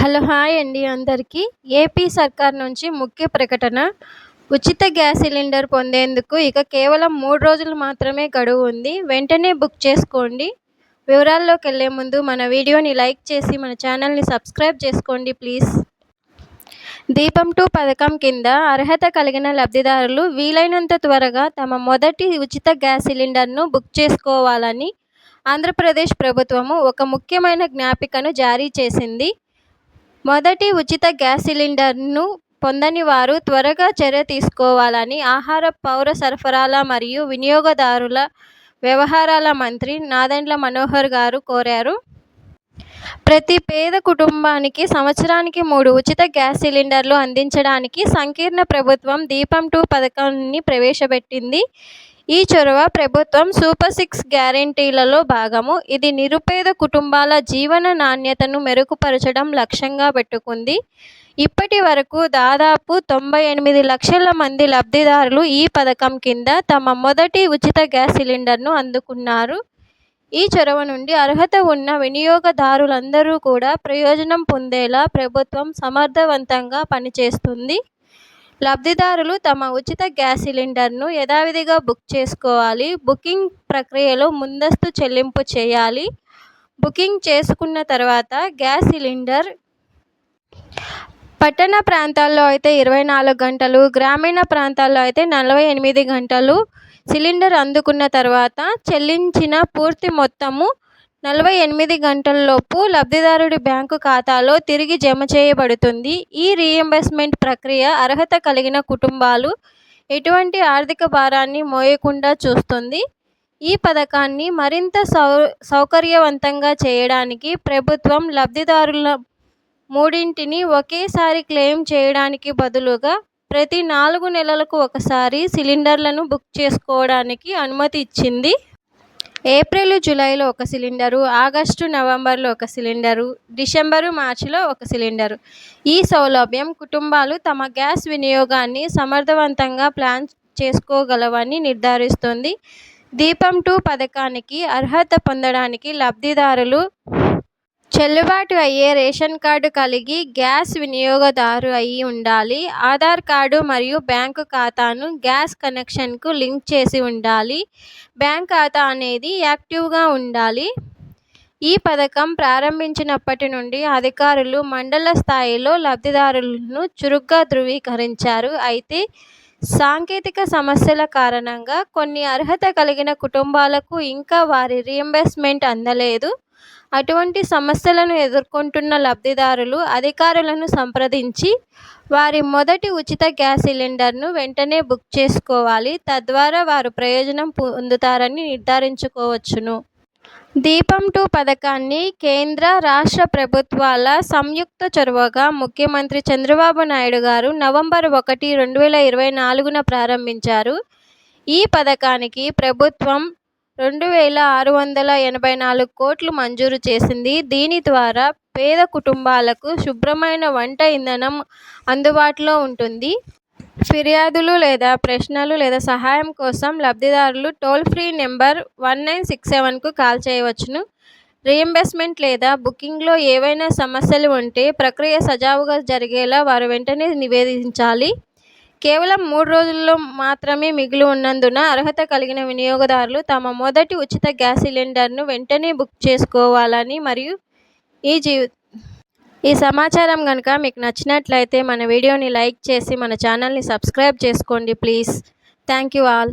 Hello hi అండి అందరికీ. AP సర్కార్ నుంచి ముఖ్య ప్రకటన ఉచిత గ్యాస్ సిలిండర్ పొందేందుకు ఇక కేవలం మూడు రోజులు మాత్రమే గడువు ఉంది. వెంటనే బుక్ చేసుకోండి. వివరాల్లోకి వెళ్ళే ముందు మన వీడియోని లైక్ చేసి మన ఛానల్ని సబ్స్క్రైబ్ చేసుకోండి ప్లీజ్. దీపం టూ పథకం కింద అర్హత కలిగిన లబ్ధిదారులు వీలైనంత త్వరగా తమ మొదటి ఉచిత గ్యాస్ సిలిండర్ను బుక్ చేసుకోవాలని ఆంధ్రప్రదేశ్ ప్రభుత్వము ఒక ముఖ్యమైన జ్ఞాపికను జారీ చేసింది. మొదటి ఉచిత గ్యాస్ సిలిండర్ను పొందని వారు త్వరగా చర్య తీసుకోవాలని ఆహార పౌర సరఫరాల మరియు వినియోగదారుల వ్యవహారాల మంత్రి నాదెండ్ల మనోహర్ గారు కోరారు. ప్రతి పేద కుటుంబానికి సంవత్సరానికి మూడు ఉచిత గ్యాస్ సిలిండర్లు అందించడానికి సంకీర్ణ ప్రభుత్వం దీపం టూ పథకాన్ని ప్రవేశపెట్టింది. ఈ చొరవ ప్రభుత్వం సూపర్ సిక్స్ గ్యారంటీలలో భాగము. ఇది నిరుపేద కుటుంబాల జీవన నాణ్యతను మెరుగుపరచడం లక్ష్యంగా పెట్టుకుంది. ఇప్పటి వరకు దాదాపు తొంభై ఎనిమిది లక్షల మంది లబ్ధిదారులు ఈ పథకం కింద తమ మొదటి ఉచిత గ్యాస్ సిలిండర్ను అందుకున్నారు. ఈ చొరవ నుండి అర్హత ఉన్న వినియోగదారులందరూ కూడా ప్రయోజనం పొందేలా ప్రభుత్వం సమర్థవంతంగా పనిచేస్తుంది. లబ్ధిదారులు తమ ఉచిత గ్యాస్ సిలిండర్ను యథావిధిగా బుక్ చేసుకోవాలి. బుకింగ్ ప్రక్రియలో ముందస్తు చెల్లింపు చేయాలి. బుకింగ్ చేసుకున్న తర్వాత గ్యాస్ సిలిండర్ పట్టణ ప్రాంతాల్లో అయితే ఇరవై నాలుగు గంటలు గ్రామీణ ప్రాంతాల్లో అయితే నలభై ఎనిమిది గంటలు సిలిండర్ అందుకున్న తర్వాత చెల్లించిన పూర్తి మొత్తము నలభై ఎనిమిది గంటల్లోపు లబ్ధిదారుడి బ్యాంకు ఖాతాలో తిరిగి జమ చేయబడుతుంది. ఈ రీయింబర్స్మెంట్ ప్రక్రియ అర్హత కలిగిన కుటుంబాలు ఎటువంటి ఆర్థిక భారాన్ని మోయకుండా చూస్తుంది. ఈ పథకాన్ని మరింత సౌ సౌకర్యవంతంగా చేయడానికి ప్రభుత్వం లబ్ధిదారుల మూడింటిని ఒకేసారి క్లెయిమ్ చేయడానికి బదులుగా ప్రతి నాలుగు నెలలకు ఒకసారి సిలిండర్లను బుక్ చేసుకోవడానికి అనుమతి ఇచ్చింది. ఏప్రిల్ జూలైలో ఒక సిలిండరు ఆగస్టు నవంబర్లో ఒక సిలిండరు డిసెంబరు మార్చిలో ఒక సిలిండరు. ఈ సౌలభ్యం కుటుంబాలు తమ గ్యాస్ వినియోగాన్ని సమర్థవంతంగా ప్లాన్ చేసుకోగలవని నిర్ధారిస్తుంది. దీపం టూ పథకానికి అర్హత పొందడానికి లబ్ధిదారులు చెల్లుబాటు అయ్యే రేషన్ కార్డు కలిగి గ్యాస్ వినియోగదారు అయి ఉండాలి. ఆధార్ కార్డు మరియు బ్యాంకు ఖాతాను గ్యాస్ కనెక్షన్కు లింక్ చేసి ఉండాలి. బ్యాంక్ ఖాతా అనేది యాక్టివ్గా ఉండాలి. ఈ పథకం ప్రారంభించినప్పటి నుండి అధికారులు మండల స్థాయిలో లబ్ధిదారులను చురుగ్గా ధృవీకరించారు. అయితే సాంకేతిక సమస్యల కారణంగా కొన్ని అర్హత కలిగిన కుటుంబాలకు ఇంకా వారి రీయింబర్స్మెంట్ అందలేదు. అటువంటి సమస్యలను ఎదుర్కొంటున్న లబ్ధిదారులు అధికారులను సంప్రదించి వారి మొదటి ఉచిత గ్యాస్ సిలిండర్ను వెంటనే బుక్ చేసుకోవాలి. తద్వారా వారు ప్రయోజనం పొందుతారని నిర్ధారించుకోవచ్చును. దీపం టూ పథకాన్ని కేంద్ర రాష్ట్ర ప్రభుత్వాల సంయుక్త చొరవగా ముఖ్యమంత్రి చంద్రబాబు నాయుడు గారు నవంబర్ ఒకటి రెండు వేల ఇరవై నాలుగున ప్రారంభించారు. ఈ పథకానికి ప్రభుత్వం రెండు వేల ఆరు వందల ఎనభై నాలుగు కోట్లు మంజూరు చేసింది. దీని ద్వారా పేద కుటుంబాలకు శుభ్రమైన వంట ఇంధనం అందుబాటులో ఉంటుంది. ఫిర్యాదులు లేదా ప్రశ్నలు లేదా సహాయం కోసం లబ్ధిదారులు toll free number one nine six సెవెన్కు call చేయవచ్చును. రీఎంబర్స్మెంట్ లేదా బుకింగ్లో ఏవైనా సమస్యలు ఉంటే ప్రక్రియ సజావుగా జరిగేలా వారు వెంటనే నివేదించాలి. కేవలం మూడు రోజుల్లో మాత్రమే మిగిలి ఉన్నందున అర్హత కలిగిన వినియోగదారులు తమ మొదటి ఉచిత గ్యాస్ సిలిండర్ను వెంటనే బుక్ చేసుకోవాలని మరియు ఈ జీ ఈ సమాచారం కనుక మీకు నచ్చినట్లయితే మన వీడియోని లైక్ చేసి మన ఛానల్ని సబ్స్క్రైబ్ చేసుకోండి ప్లీజ్. Thank you all.